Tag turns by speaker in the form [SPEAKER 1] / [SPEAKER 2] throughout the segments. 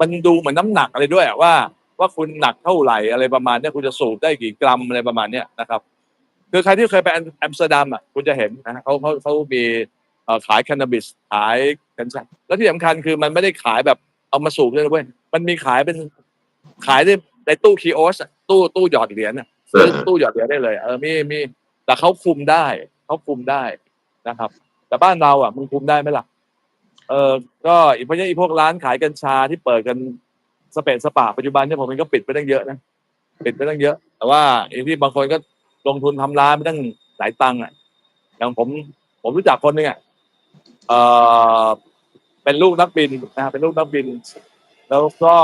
[SPEAKER 1] มันดูเหมือนน้ำหนักอะไรด้วยว่าว่าคุณหนักเท่าไหร่อะไรประมาณนี้คุณจะสูบได้กี่กรัมอะไรประมาณเนี้ยนะครับ คือใครที่เคยไปอัมสเตอร์ดัมอะคุณจะเห็นนะเขาเขาเขามีขายแคนาบิสขายกัญชาแล้วที่สำคัญคือมันไม่ได้ขายแบบเอามาสูบเลยนะเว้ยมันมีขายเป็นขายในในตู้คีโอสตู้ตู้หยอดเหรียญอะซื้อตู้หยอดเหรียญได้เลยเออมีมีแต่เขาคุมได้เขาคุมได้นะครับ แต่บ้านเราอะมึงคุมได้ไหมล่ะ เออก็อีกเพราะนั้นอีพวกร้านขายกัญชาที่เปิดกันสเปนสปาปัจจุบันเนี่ยผมเองก็ปิดไปตั้งเยอะนะปิดไปตั้งเยอะ แต่ว่าไอ้ที่บางคนก็ลงทุนทำร้านไปตั้งหลายตังค์อะอย่างผมผมรู้จักคนหนึ่งอะเออเป็นลูกนักบินนะเป็นลูกนักบิน แล้วก็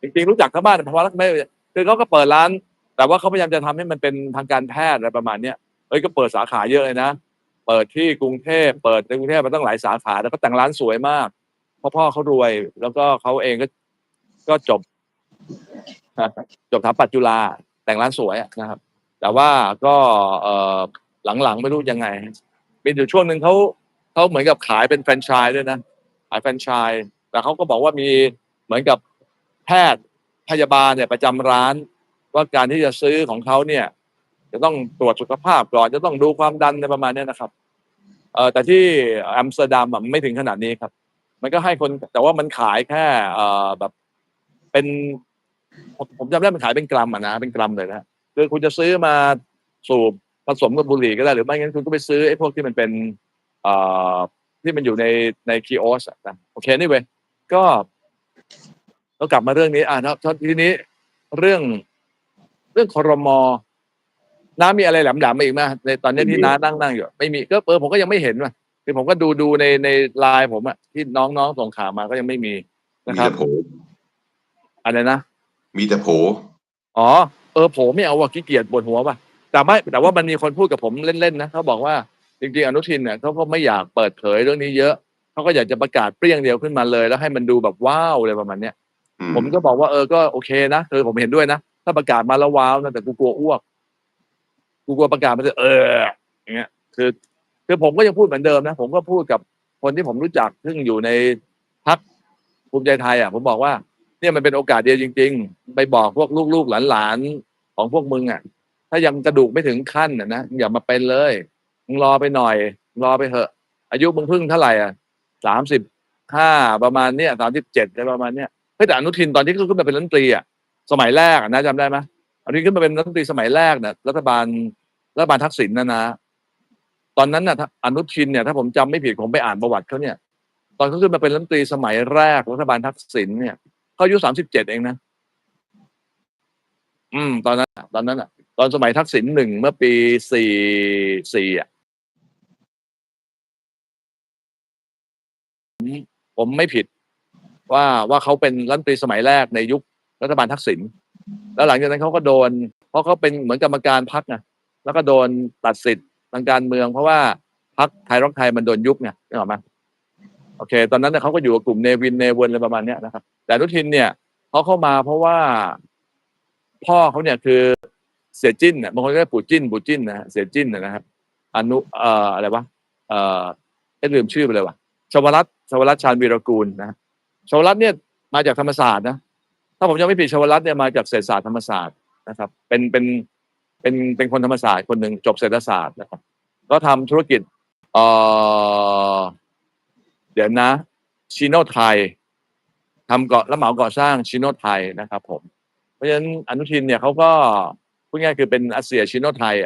[SPEAKER 1] จริงๆรู้จักทั้งบ้านเพราะว่าไม่คือเขาก็เปิดร้าน แต่ว่าเขาพยายามจะทำให้มันเป็นทางการแพทย์อะไรประมาณเนี้ยเอ้ยก็เปิดสาขาเยอะเลยนะ เปิดที่กรุงเทพเปิดในกรุงเทพมาตั้งหลายสาขาแล้วก็แต่งร้านสวยมากพราะพ่อเขารวย แล้วก็เขาเองก็ก็จบ จบถาปัจจุฬาแต่งร้านสวยนะครับ แต่ว่าก็เออหลังๆไม่รู้ยังไงมีอยู่ช่วงหนึ่งเขาเขาเหมือนกับขายเป็นแฟรนไชส์ด้วยนะขายแฟรนไชส์แต่เขาก็บอกว่ามีเหมือนกับแพทย์พยาบาลเนี่ยประจำร้าน ว่าการที่จะซื้อของเขาเนี่ย จะต้องตรวจสุขภาพก่อนจะต้องดูความดันในประมาณนี้นะครับ เออแต่ที่อัมสเตอร์ดัมไม่ถึงขนาดนี้ครับ มันก็ให้คนแต่ว่ามันขายแค่เออแบบเป็นผมผมจำได้มันขายเป็นกรัมอะนะเป็นกรัมเลยนะคือคุณจะซื้อมาสูบผสมกับบุหรี่ก็ได้หรือไม่งั้นคุณก็ไปซื้อไอ้พวกที่มันเป็นเอ่อที่มันอยู่ในในคีโอสนะโอเคนี่เว้ยก็เรากลับมาเรื่องนี้อะแล้วทีนี้เรื่องเรื่องคอรมอ น้ามีอะไรแหลมๆมาอีกไหมในตอนนี้ที่น้านั่งนั่งอยู่ไม่มีก็เออผมก็ยังไม่เห็นว่ะคือผมก็ดูดูในในไลน์ผมอะที่น้องๆส่งข่าวมาก็ยังไม่มีนะ
[SPEAKER 2] มี
[SPEAKER 1] ครับ
[SPEAKER 2] แต่โผ
[SPEAKER 1] อะไรนะ
[SPEAKER 2] มีแต่โผ
[SPEAKER 1] อ๋อเออผมไม่เอาว่ะขี้เกียจปวดหัวว่ะแต่ไม่แต่ว่ามันมีคนพูดกับผมเล่นๆนะเขาบอกว่าจริงๆอนุทินเนี่ยเขาก็ไม่อยากเปิดเผยเรื่องนี้เยอะเขาก็อยากจะประกาศเปรี้ยงเดียวขึ้นมาเลย แล้วให้มันดูแบบว้าวอะไรประมาณเนี้ย
[SPEAKER 2] อื
[SPEAKER 1] ผมก็บอกว่าเออก็โอเคนะคือผมเห็นด้วยนะ ถ้าประกาศมาแล้วว้าวนะแต่กูกลัวอ้วก กูกลัวประกาศมันจะเอออย่างเงี้ย คือคือผมก็ยังพูดเหมือนเดิมนะ ผมก็พูดกับคนที่ผมรู้จักซึ่งอยู่ในพักภูมิใจไทยอะ ผมบอกว่า เนี่ยมันเป็นโอกาสเดียวจริง ๆ ไปบอกพวกลูกๆหลานๆของพวกมึงอะ ถ้ายังกระดูกไม่ถึงขั้นน่ะนะอย่ามาเป็นเลยมึงรอไปหน่อย รอไปเถอะ อายุมึงเพิ่งเท่าไหร่อะสามสิบห้าประมาณเนี้ยสามสิบเจ็ดประมาณเนี้ยเฮ้ยแต่อนุทินตอนที่เขาขึ้นมาเป็นรัฐมนตรีอะสมัยแรกนะจำได้ไหม อนุทินขึ้นมาเป็นรัฐมนตรีสมัยแรกเนี่ยรัฐบาลรัฐบาลทักษิณนะนะ ตอนนั้นน่ะอนุทินเนี่ยถ้าผมจำไม่ผิดผมไปอ่านประวัติเขาเนี่ย ตอนเขาขึ้นมาเป็นรัฐมนตรีสมัยแรกรัฐบาลทักษิณเนี่ยเขาอายุสามสิบเจ็ดเองนะ อืม ตอนนั้นตอนนั้นอะ ตอนสมัยทักษิณหนึ่งเมื่อปีสี่สี่อะผมผมไม่ผิดว่าว่าเขาเป็นรัฐมนตรีสมัยแรกในยุครัฐบาลทักษิณ แล้วหลังจากนั้นเขาก็โดน เพราะเขาเป็นเหมือนกรรมการพักไงแล้วก็โดนตัดสิทธิ์ทางการเมือง เพราะว่าพักไทยรักไทยมันโดนยุบไงนึกออกไหมโอเค ตอนนั้นเนยเขาก็อยู่กับกลุ่มเนวินเนเวนอะไรประมาณเนี้ยนะครับ แต่นุทินเนี่ยเขาเข้ามาเพราะว่าพ่อเขาเนี่ยคือเสียจิ้นเนี่ยบางคนก็เรียกปู่จิ้นปู่จิ้นนะเสียจิ้นนะครับอนุเอ่ออะไรวะเอ่อเอ๊ะลืมชื่อไปเลยวะชวรัตชวรัตชาญวีรกูลนะชวรัตเนี่ยมาจากธรรมศาสตร์นะ ถ้าผมจำไม่ผิดชวรัตน์เนี่ยมาจากเศรษฐศาสตร์ธรรมศาสตร์นะครับ เป็นเป็นเป็นเป็นคนธรรมศาสตร์คนหนึ่งจบเศรษฐศาสตร์นะครับ ก็ทำธุรกิจเออเดี๋ยวนะชิโนไทยทำเกาะรับเหมาก่อสร้างชิโนไทยนะครับ ผม เพราะฉะนั้นอนุทินเนี่ยเขาก็พูดง่ายคือเป็นอาเซียชิโนไทย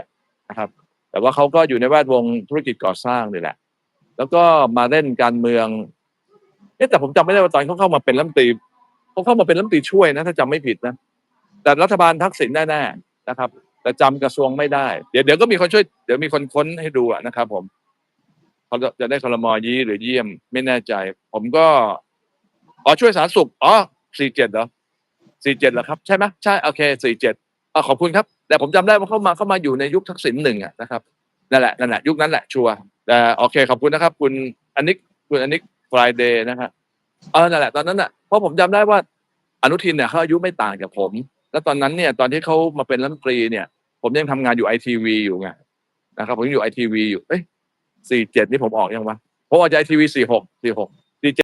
[SPEAKER 1] นะครับ แต่ว่าเขาก็อยู่ในแวดวงธุรกิจก่อสร้างนี่แหละ แล้วก็มาเล่นการเมืองเอ๊แต่ผมจำไม่ได้ว่าตอนเขาเข้ามาเป็นรัฐมนตรี เขาเข้ามาเป็นรัฐมนตรีช่วยนะ ถ้าจำไม่ผิดนะ แต่รัฐบาลทักษิณแน่ๆนะครับ แต่จำกระทรวงไม่ได้ เดี๋ยวเดี๋ยวก็มีคนช่วยเดี๋ยวมีคนค้นให้ดูอะนะครับ ผมเขาจะจะได้คลมอยี้หรือเยี่ยมไม่แน่ใจ ผมก็อ๋อช่วยสาธารณสุขอ๋อสี่เจ็ดเหรอสี่เจ็ดเหรอครับใช่ไหมใช่โอเคสี่เจ็ดอ่าขอบคุณครับ แต่ผมจำได้ว่าเข้ามาเข้ามาอยู่ในยุคทักษิณหนึ่งอะนะครับนั่นแหละนั่นแหละยุคนั้นแหละชัวร์แต่โอเคขอบคุณนะครับ คุณอนิกคุณอนิกฟรายเดย์นะครับเออนั่นแหละตอนนั้นอะ ราะผมจำได้ว่าอนุทินเนี่ยเขาอายุไม่ต่างจากผม แล้วตอนนั้นเนี่ยตอนที่เขามาเป็นรัฐมนตรีเนี่ย ผมยังทำงานอยู่ไอทีวีอยู่ไงนะครับ ผมยังอยู่ไอทีวีอยู่เอ้ยสี่เจ็ดนี่ผมออกยังวะผมออกจากไอทีวีสี่หกสี่หก